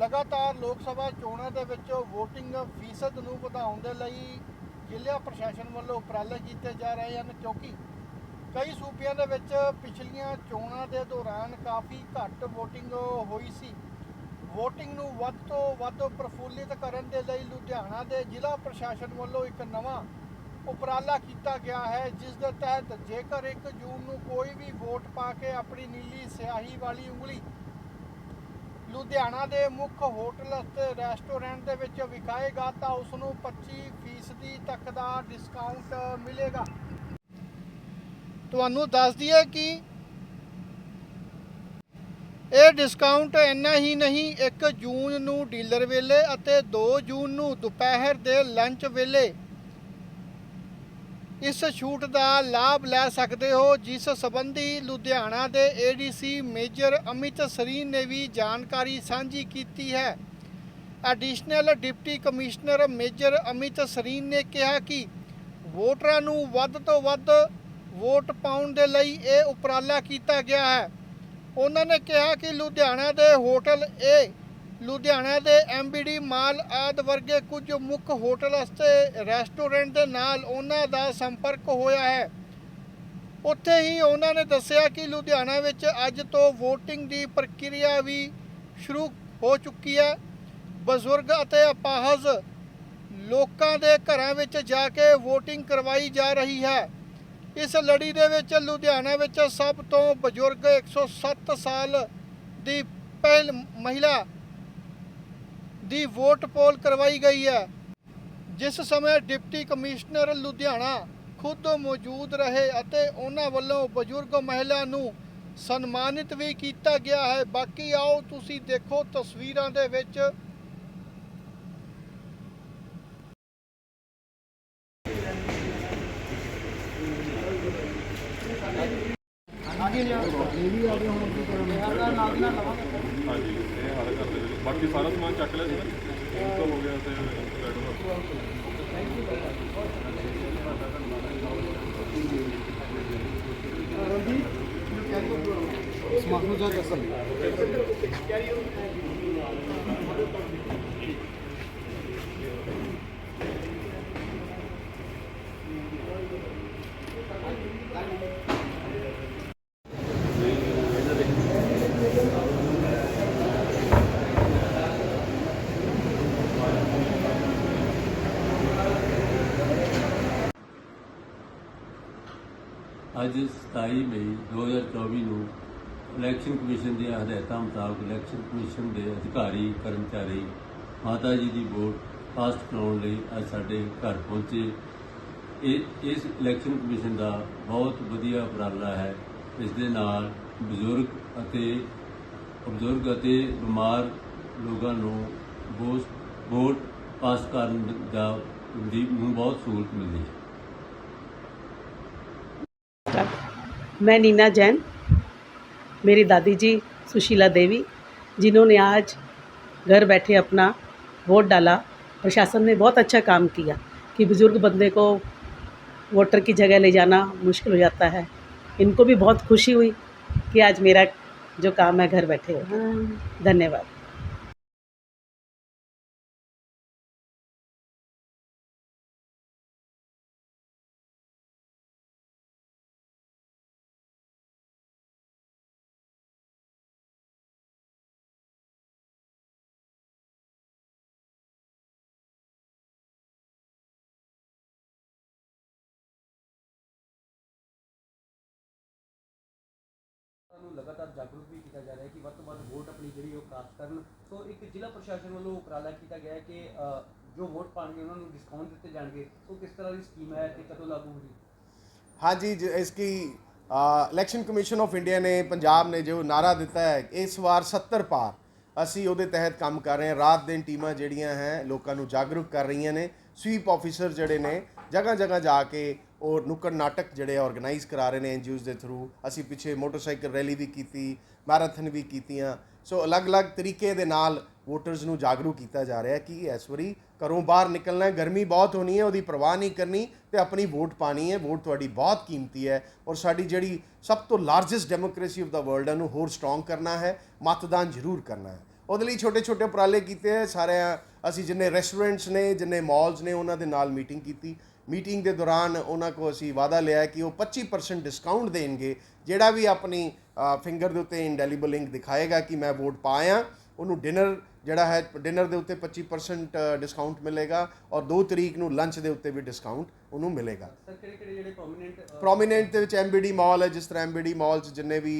ਲਗਾਤਾਰ ਲੋਕ ਸਭਾ ਚੋਣਾਂ ਦੇ ਵਿੱਚ VOTING ਫੀਸਦ ਨੂੰ ਵਧਾਉਣ ਦੇ ਲਈ ਜ਼ਿਲ੍ਹਾ ਪ੍ਰਸ਼ਾਸਨ ਵੱਲੋਂ ਉਪਰਾਲੇ ਕੀਤੇ ਜਾ ਰਹੇ ਹਨ, ਕਿਉਂਕਿ ਕਈ ਸੂਬਿਆਂ ਦੇ ਵਿੱਚ ਪਿਛਲੀਆਂ ਚੋਣਾਂ ਦੇ ਦੌਰਾਨ ਕਾਫੀ ਘੱਟ VOTING ਹੋਈ ਸੀ। VOTING ਨੂੰ ਵੱਧ ਤੋਂ ਵੱਧ ਪ੍ਰਫੁੱਲਿਤ ਕਰਨ ਦੇ ਲਈ ਲੁਧਿਆਣਾ ਦੇ ਜ਼ਿਲ੍ਹਾ ਪ੍ਰਸ਼ਾਸਨ ਵੱਲੋਂ ਇੱਕ ਨਵਾਂ ਉਪਰਾਲਾ ਕੀਤਾ ਗਿਆ ਹੈ, ਜਿਸ ਦੇ ਤਹਿਤ ਜੇਕਰ 1 ਜੂਨ ਨੂੰ ਕੋਈ ਵੀ ਵੋਟ ਪਾ ਕੇ ਆਪਣੀ ਨੀਲੀ ਸਿਆਹੀ ਵਾਲੀ ਉਂਗਲੀ ਲੁਧਿਆਣਾ ਦੇ ਮੁੱਖ ਹੋਟਲ ਅਤੇ ਰੈਸਟੋਰੈਂਟ ਦੇ ਵਿੱਚ ਵਿਖਾਏਗਾ ਤਾਂ ਉਸ ਨੂੰ 25% ਤੱਕ ਦਾ ਡਿਸਕਾਊਂਟ ਮਿਲੇਗਾ। ਤੁਹਾਨੂੰ ਦੱਸ ਦਈਏ ਕਿ ਇਹ ਡਿਸਕਾਊਂਟ ਇੰਨਾ ਹੀ ਨਹੀਂ 1 ਜੂਨ ਨੂੰ ਡੀਲਰ ਵੇਲੇ ਅਤੇ 2 ਜੂਨ ਨੂੰ ਦੁਪਹਿਰ ਦੇ ਲੰਚ ਵੇਲੇ ਇਸ ਛੂਟ ਦਾ ਲਾਭ ਲੈ ਸਕਦੇ ਹੋ, ਜਿਸ ਸੰਬੰਧੀ ਲੁਧਿਆਣਾ ਦੇ ਏਡੀਸੀ ਮੇਜਰ ਅਮਿਤ ਸਰੀਨ ਨੇ ਵੀ ਜਾਣਕਾਰੀ ਸਾਂਝੀ ਕੀਤੀ ਹੈ। Additional deputy commissioner major Amit Sareen ਨੇ ਕਿਹਾ ਕਿ ਵੋਟਰਾਂ ਨੂੰ ਵੱਧ ਤੋਂ ਵੱਧ ਵੋਟ ਪਾਉਣ ਦੇ ਲਈ ਇਹ ਉਪਰਾਲਾ ਕੀਤਾ ਗਿਆ ਹੈ। ਉਹਨਾਂ ਨੇ ਕਿਹਾ ਕਿ ਲੁਧਿਆਣਾ ਦੇ ਹੋਟਲ ਏ ਲੁਧਿਆਣਾ ਦੇ ਐਮਬੀਡੀ ਮਾਲ ਆਦ ਵਰਗੇ ਕੁਝ ਮੁੱਖ ਹੋਟਲ ਅਤੇ ਰੈਸਟੋਰੈਂਟ ਦੇ ਨਾਲ ਉਹਨਾਂ ਦਾ ਸੰਪਰਕ ਹੋਇਆ ਹੈ। ਉੱਥੇ ਹੀ ਉਹਨਾਂ ਨੇ ਦੱਸਿਆ ਕਿ ਲੁਧਿਆਣਾ ਵਿੱਚ ਅੱਜ ਤੋਂ VOTING ਦੀ ਪ੍ਰਕਿਰਿਆ ਵੀ ਸ਼ੁਰੂ ਹੋ ਚੁੱਕੀ ਹੈ। ਬਜ਼ੁਰਗ ਅਤੇ ਅਪਾਹਜ ਲੋਕਾਂ ਦੇ ਘਰਾਂ ਵਿੱਚ ਜਾ ਕੇ VOTING ਕਰਵਾਈ ਜਾ ਰਹੀ ਹੈ। ਇਸ ਲੜੀ ਦੇ ਵਿੱਚ ਲੁਧਿਆਣਾ ਵਿੱਚ ਸਭ ਤੋਂ ਬਜ਼ੁਰਗ 107 ਸਾਲ ਦੀ ਪਹਿਲ ਮਹਿਲਾ ਦੀ ਵੋਟ ਪੋਲ ਕਰਵਾਈ ਗਈ ਹੈ। ਜਿਸ ਸਮੇਂ ਡਿਪਟੀ ਕਮਿਸ਼ਨਰ ਲੁਧਿਆਣਾ ਖੁਦ ਮੌਜੂਦ ਰਹੇ ਅਤੇ ਉਹਨਾਂ ਵੱਲੋਂ ਬਜ਼ੁਰਗ ਮਹਿਲਾ ਨੂੰ ਸਨਮਾਨਿਤ ਵੀ ਕੀਤਾ ਗਿਆ ਹੈ। ਬਾਕੀ ਆਓ ਤੁਸੀਂ ਦੇਖੋ ਤਸਵੀਰਾਂ ਦੇ ਵਿੱਚ ਹਾਂਜੀ ਇਹ ਹਾਲ ਕਰ ਦੇ ਬਾਕੀ ਸਾਰਾ ਸਮਾਨ ਚੱਕ ਲਿਆ ਸੀ ਇਹ ਤਾਂ ਹੋ ਗਿਆ ਤੇ ਬੈਠੋ ਅੱਜ 27 ਮਈ 2024 ਨੂੰ ਇਲੈਕਸ਼ਨ ਕਮਿਸ਼ਨ ਦੀਆਂ ਹਦਾਇਤਾਂ ਮੁਤਾਬਕ ਇਲੈਕਸ਼ਨ ਕਮਿਸ਼ਨ ਦੇ ਅਧਿਕਾਰੀ, ਕਰਮਚਾਰੀ, ਮਾਤਾ ਜੀ ਦੀ ਵੋਟ ਕਾਸਟ ਕਰਾਉਣ ਲਈ ਅੱਜ ਸਾਡੇ ਘਰ ਪਹੁੰਚੇ। ਇਹ, ਇਸ ਇਲੈਕਸ਼ਨ ਕਮਿਸ਼ਨ ਦਾ ਬਹੁਤ ਵਧੀਆ ਉਪਰਾਲਾ ਹੈ। ਇਸ ਦੇ ਨਾਲ ਬਜ਼ੁਰਗ ਅਤੇ ਬਜ਼ੁਰਗ ਅਤੇ ਬਿਮਾਰ ਲੋਕਾਂ ਨੂੰ ਵੋਟ ਪਾਸ ਕਰਨ ਦਾ ਨੂੰ ਬਹੁਤ ਸਹੂਲਤ ਮਿਲਦੀ ਹੈ। मैं नीना जैन मेरी दादी जी सुशीला देवी जिन्होंने आज घर बैठे अपना वोट डाला। प्रशासन ने बहुत अच्छा काम किया कि बुज़ुर्ग बंदे को वोटर की जगह ले जाना मुश्किल हो जाता है। इनको भी बहुत खुशी हुई कि आज मेरा जो काम है घर बैठे हो। धन्यवाद। ਲਗਾਤਾਰ ਜਾਗਰੂਕ ਵੀ ਕੀਤਾ ਜਾ ਰਿਹਾ ਹੈ ਕਿ ਵੱਧ ਤੋਂ ਵੱਧ ਵੋਟ ਆਪਣੀ ਜਿਹੜੀ ਉਹ ਕਾਸਟ ਕਰਨ ਸੋ ਇੱਕ ਜ਼ਿਲ੍ਹਾ ਪ੍ਰਸ਼ਾਸਨ ਵੱਲੋਂ ਉਪਰਾਲਾ ਕੀਤਾ ਗਿਆ ਹੈ ਕਿ ਅ, ਜੋ ਵੋਟ ਪਾਣਗੇ ਉਹਨਾਂ ਨੂੰ ਡਿਸਕਾਊਂਟ ਦਿੱਤੇ ਜਾਣਗੇ ਸੋ ਕਿਸ ਤਰ੍ਹਾਂ ਦੀ ਸਕੀਮ ਹੈ ਤੇ ਕਦੋਂ ਲਾਗੂ ਹੋਗੀ हाँ जी ज- इसकी ਇਲੈਕਸ਼ਨ ਕਮਿਸ਼ਨ ਆਫ ਇੰਡੀਆ ਨੇ ਪੰਜਾਬ ਨੇ ਜੋ ਨਾਰਾ ਦਿੱਤਾ ਹੈ ਇਸ ਵਾਰ 70 ਪਾਰ ਅਸੀਂ ਉਹਦੇ ਤਹਿਤ ਕੰਮ ਕਰ ਰਹੇ ਹਾਂ ਰਾਤ ਦਿਨ ਟੀਮਾਂ ਜਿਹੜੀਆਂ ਹੈ ਲੋਕਾਂ ਨੂੰ ਜਾਗਰੂਕ ਕਰ ਰਹੀਆਂ ਨੇ ਸਵੀਪ ਆਫੀਸਰ ਜਿਹੜੇ ਨੇ ਜਗ੍ਹਾ ਜਗ੍ਹਾ ਜਾ ਕੇ ਉਹ ਨੁੱਕੜ ਨਾਟਕ ਜਿਹੜੇ ਆਰਗੇਨਾਈਜ਼ ਕਰਾ ਰਹੇ ਨੇ ਐਨਜੀਓਜ਼ ਦੇ ਥਰੂ ਅਸੀਂ ਪਿੱਛੇ ਮੋਟਰਸਾਈਕਲ ਰੈਲੀ ਵੀ ਕੀਤੀ ਮੈਰਾਥਨ ਵੀ ਕੀਤੀਆਂ। ਸੋ ਅਲੱਗ-ਅਲੱਗ ਤਰੀਕੇ ਦੇ ਨਾਲ ਵੋਟਰਸ ਨੂੰ ਜਾਗਰੂਕ ਕੀਤਾ ਜਾ ਰਿਹਾ ਕਿ ਇਸ ਵਾਰੀ ਘਰੋਂ ਬਾਹਰ ਨਿਕਲਣਾ ਹੈ। ਗਰਮੀ ਬਹੁਤ ਹੋਣੀ ਹੈ, ਉਹਦੀ ਪਰਵਾਹ ਨਹੀਂ ਕਰਨੀ ਤੇ ਆਪਣੀ ਵੋਟ ਪਾਣੀ ਹੈ। ਵੋਟ ਤੁਹਾਡੀ ਬਹੁਤ ਕੀਮਤੀ ਹੈ ਔਰ ਸਾਡੀ ਜਿਹੜੀ ਸਭ ਤੋਂ largest democracy of the world ਹੈ ਨੂੰ ਹੋਰ ਸਟਰੋਂਗ ਕਰਨਾ ਹੈ, ਮਤਦਾਨ ਜ਼ਰੂਰ ਕਰਨਾ ਹੈ। ਉਹਦੇ ਲਈ ਛੋਟੇ ਛੋਟੇ ਉਪਰਾਲੇ ਕੀਤੇ ਹੈ। ਸਾਰਿਆਂ ਅਸੀਂ ਜਿੰਨੇ ਰੈਸਟੋਰੈਂਟਸ ਨੇ, ਜਿੰਨੇ ਮਾਲਸ ਨੇ, ਉਹਨਾਂ ਦੇ ਨਾਲ ਮੀਟਿੰਗ ਕੀਤੀ। ਮੀਟਿੰਗ ਦੇ ਦੌਰਾਨ ਉਹਨਾਂ ਕੋ ਅਸੀਂ ਵਾਅਦਾ ਲਿਆ ਕਿ ਉਹ 25% ਡਿਸਕਾਊਂਟ ਦੇਣਗੇ ਜਿਹੜਾ ਵੀ ਆਪਣੀ ਫਿੰਗਰ ਦੇ ਉੱਤੇ ਇੰਡੈਲੀਬਲ ਲਿੰਕ ਦਿਖਾਏਗਾ ਕਿ ਮੈਂ ਵੋਟ ਪਾਇਆ ਉਹਨੂੰ ਡਿਨਰ ਜਿਹੜਾ ਹੈ ਡਿਨਰ ਦੇ ਉੱਤੇ 25% ਡਿਸਕਾਊਂਟ ਮਿਲੇਗਾ ਔਰ 2 ਤਰੀਕ ਨੂੰ ਲੰਚ ਦੇ ਉੱਤੇ ਵੀ ਡਿਸਕਾਊਂਟ ਉਹਨੂੰ ਮਿਲੇਗਾ। ਸਰ ਕਿਹੜੇ ਕਿਹੜੇ ਜਿਹੜੇ ਪ੍ਰੋਮਿਨੈਂਟ ਪ੍ਰੋਮਿਨੈਂਟ ਦੇ ਵਿੱਚ ਐਮਬੀਡੀ ਮਾਲ ਹੈ ਜਿਸ ਤਰ੍ਹਾਂ ਐਮਬੀਡੀ ਮਾਲ 'ਚ ਜਿੰਨੇ ਵੀ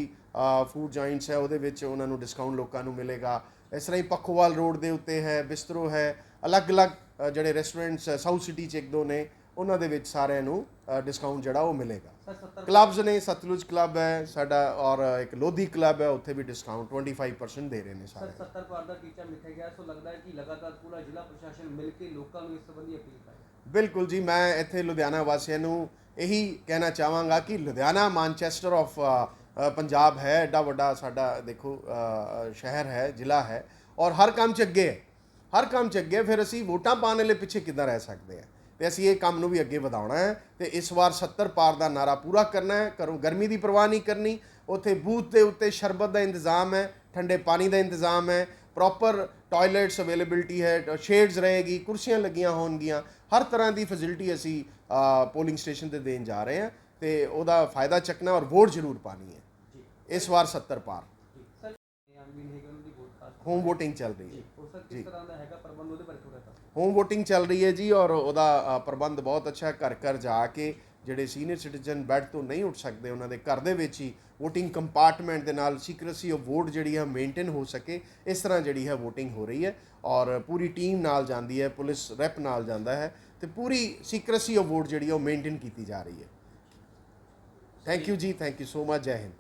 ਫੂਡ ਜੁਆਇੰਟਸ ਹੈ ਉਹਦੇ ਵਿੱਚ ਉਹਨਾਂ ਨੂੰ ਡਿਸਕਾਊਂਟ ਲੋਕਾਂ ਨੂੰ ਮਿਲੇਗਾ। ਇਸ ਤਰ੍ਹਾਂ ਹੀ ਪੱਖੋਵਾਲ ਰੋਡ ਦੇ ਉੱਤੇ ਹੈ ਬਿਸਤਰੋ ਹੈ ਅਲੱਗ-ਅਲੱਗ ਜਿਹੜੇ ਰੈਸਟੋਰੈਂਟਸ ਸਾਊਥ ਸਿਟੀ 'ਚ ਇੱਕ ਦੋ ਨੇ ਉਹਨਾਂ ਦੇ ਵਿੱਚ ਸਾਰਿਆਂ ਨੂੰ ਡਿਸਕਾਊਂਟ ਜਿਹੜਾ ਉਹ ਮਿਲੇਗਾ। ਸਰ 70 ਕਲੱਬਸ ਨੇ ਸਤਲੁਜ ਕਲੱਬ ਹੈ ਸਾਡਾ ਔਰ ਇੱਕ ਲੋਧੀ ਕਲੱਬ ਹੈ ਉੱਥੇ ਵੀ ਡਿਸਕਾਊਂਟ 25% ਦੇ ਰਹੇ ਨੇ ਸਰ ਸਾਰੇ। 70 ਪਾਰ ਦਾ ਟੀਚਾ ਮਿੱਥਿਆ ਗਿਆ ਸੋ ਲੱਗਦਾ ਹੈ ਕਿ ਲਗਾਤਾਰ ਪੂਰਾ ਜ਼ਿਲ੍ਹਾ ਪ੍ਰਸ਼ਾਸਨ ਮਿਲ ਕੇ ਲੋਕਾਂ ਨੂੰ ਇਸ ਸੰਬੰਧੀ ਅਪੀਲ ਕਰੇ ਬਿਲਕੁਲ ਜੀ ਮੈਂ ਇੱਥੇ ਲੁਧਿਆਣਾ ਵਾਸੀਆਂ ਨੂੰ ਇਹੀ ਕਹਿਣਾ ਚਾਹਾਂਗਾ ਕਿ ਲੁਧਿਆਣਾ ਮਾਨਚੈਸਟਰ ਆਫ ਪੰਜਾਬ ਹੈ ਐਡਾ ਵੱਡਾ ਸਾਡਾ ਦੇਖੋ ਸ਼ਹਿਰ ਹੈ ਜ਼ਿਲ੍ਹਾ ਹੈ ਔਰ ਹਰ ਕੰਮ 'ਚ ਅੱਗੇ ਹੈ। ਹਰ ਕੰਮ 'ਚ ਅੱਗੇ ਫਿਰ ਅਸੀਂ ਵੋਟਾਂ ਪਾਉਣ ਵਾਲੇ ਪਿੱਛੇ ਕਿੱਦਾਂ ਰਹਿ ਸਕਦੇ ਹਾਂ? ਤੇ ਅਸੀਂ ਇਹ ਕੰਮ ਨੂੰ ਵੀ ਅੱਗੇ ਵਧਾਉਣਾ ਹੈ ਤੇ ਇਸ ਵਾਰ 70 ਪਾਰ ਦਾ ਨਾਰਾ ਪੂਰਾ ਕਰਨਾ ਹੈ। ਕਰੋ ਗਰਮੀ ਦੀ ਪਰਵਾਹ ਨਹੀਂ ਕਰਨੀ। ਉੱਥੇ ਬੂਥ ਦੇ ਉੱਤੇ ਸ਼ਰਬਤ ਦਾ ਇੰਤਜ਼ਾਮ ਹੈ, ਠੰਡੇ ਪਾਣੀ ਦਾ ਇੰਤਜ਼ਾਮ ਹੈ ਪ੍ਰੋਪਰ ਟਾਇਲਟਸ ਅਵੇਲੇਬਿਲਟੀ ਹੈ ਸ਼ੇਡਸ ਰਹੇਗੀ, ਕੁਰਸੀਆਂ ਲੱਗੀਆਂ ਹੋਣਗੀਆਂ। ਹਰ ਤਰ੍ਹਾਂ ਦੀ ਫੈਸਿਲਿਟੀ ਅਸੀਂ ਪੋਲਿੰਗ ਸਟੇਸ਼ਨ ਤੇ ਦੇਣ ਜਾ ਰਹੇ ਹਾਂ ਤੇ ਉਹਦਾ ਫਾਇਦਾ ਚੱਕਣਾ ਔਰ ਵੋਟ ਜ਼ਰੂਰ ਪਾਣੀ ਹੈ। ਇਸ ਵਾਰ 70 ਪਾਰ। ਹੋਮ VOTING ਚੱਲ ਰਹੀ ਹੈ। ਕਿਸ ਤਰ੍ਹਾਂ ਦਾ ਹੈਗਾ ਪ੍ਰਬੰਧ ਉਹਦੇ ਬਾਰੇ ਥੋੜਾ ਦੱਸੋ। ਹੋਮ VOTING ਚੱਲ ਰਹੀ ਹੈ ਜੀ ਔਰ ਉਹਦਾ ਪ੍ਰਬੰਧ ਬਹੁਤ ਅੱਛਾ ਘਰ ਘਰ ਜਾ ਕੇ ਜਿਹੜੇ ਸੀਨੀਅਰ ਸਿਟੀਜ਼ਨ ਬੈੱਡ ਤੋਂ ਨਹੀਂ ਉੱਠ ਸਕਦੇ ਉਹਨਾਂ ਦੇ ਘਰ ਦੇ ਵਿੱਚ ਹੀ VOTING ਕੰਪਾਰਟਮੈਂਟ ਦੇ ਨਾਲ ਸੀਕ੍ਰੇਸੀ ਆਫ ਵੋਟ ਜਿਹੜੀ ਹੈ ਮੇਨਟੇਨ ਹੋ ਸਕੇ ਇਸ ਤਰ੍ਹਾਂ ਜਿਹੜੀ ਹੈ VOTING ਹੋ ਰਹੀ ਹੈ ਔਰ ਪੂਰੀ ਟੀਮ ਨਾਲ ਜਾਂਦੀ ਹੈ ਪੁਲਿਸ ਰੈਪ ਨਾਲ ਜਾਂਦਾ ਹੈ ਤੇ ਪੂਰੀ ਸੀਕ੍ਰੇਸੀ ਆਫ ਵੋਟ ਜਿਹੜੀ ਹੈ ਉਹ ਮੇਨਟੇਨ ਕੀਤੀ ਜਾ ਰਹੀ ਹੈ। Thank you ji thank you so much Jai Hind.